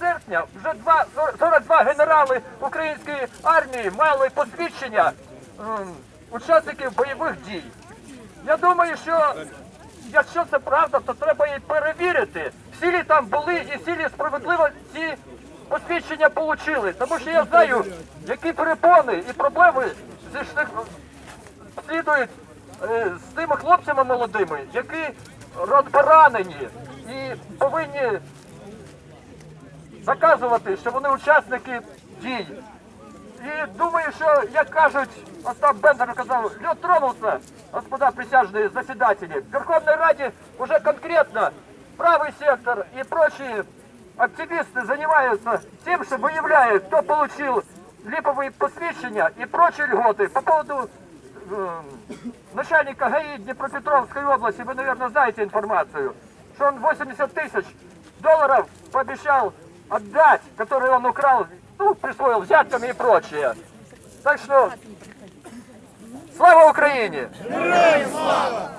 серпня вже два, 42 генерали української армії мали посвідчення учасників бойових дій. Я думаю, що якщо це правда, то треба її перевірити. Всі ли там були і всі ли справедливо ці посвідчення отримали. Тому що я знаю, які перепони і проблеми зійшли слідують е, з тими хлопцями молодими, які розбаранені і повинні доказувати, що вони учасники дій. І думаю, що, як кажуть, Остап Бендер казав, лед тронулся, господа присяжные заседатели. В Верховной Раде уже конкретно правый сектор и прочие активисты занимаются тем, что выявляют, кто получил липовые посвящения и прочие льготы. По поводу э, начальника ГАИ Днепропетровской области, вы, наверное, знаете информацию, что он 80 тысяч долларов пообещал отдать, которые он украл, ну, присвоил взятками и прочее. Так что, слава Украине! Героям слава!